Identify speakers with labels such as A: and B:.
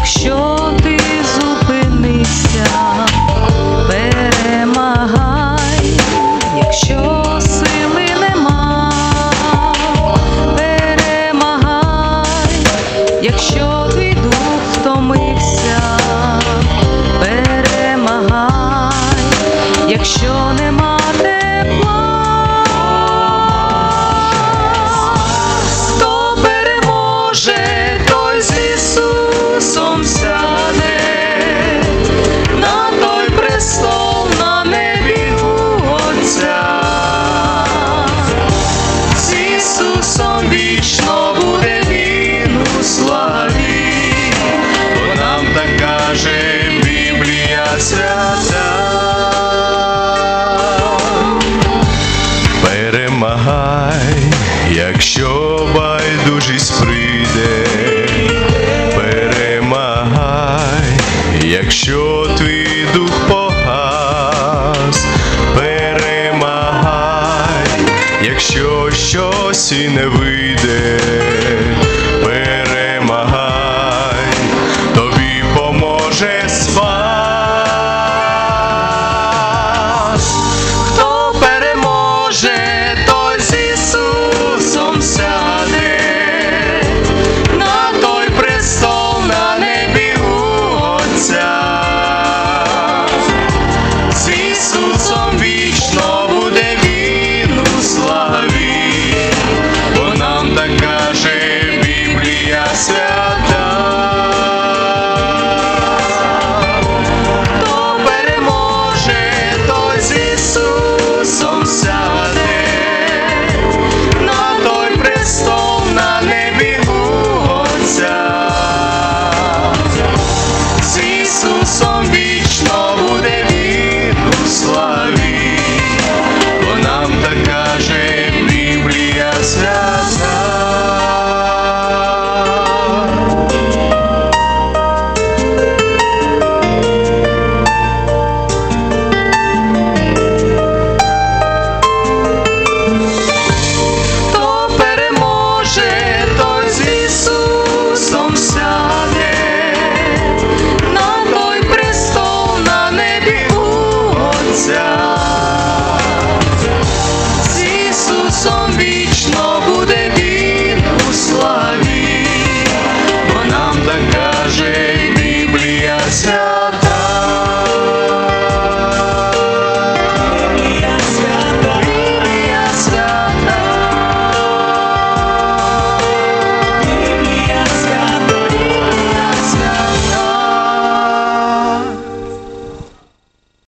A: якщо ти зупинишся, перемагай, якщо сили нема, перемагай, якщо вічно буде він у славі, бо нам так каже Біблія свята. Перемагай, якщо байдужість прийде, перемагай, якщо твій дух погас, перемагай, якщо щось і не вийде, вийде, перемагай, тобі поможе спас. Хто переможе, той з Ісусом сяде, на той престол на небі з Ісусом війде. Ісусом вічно буде він у славі. snow.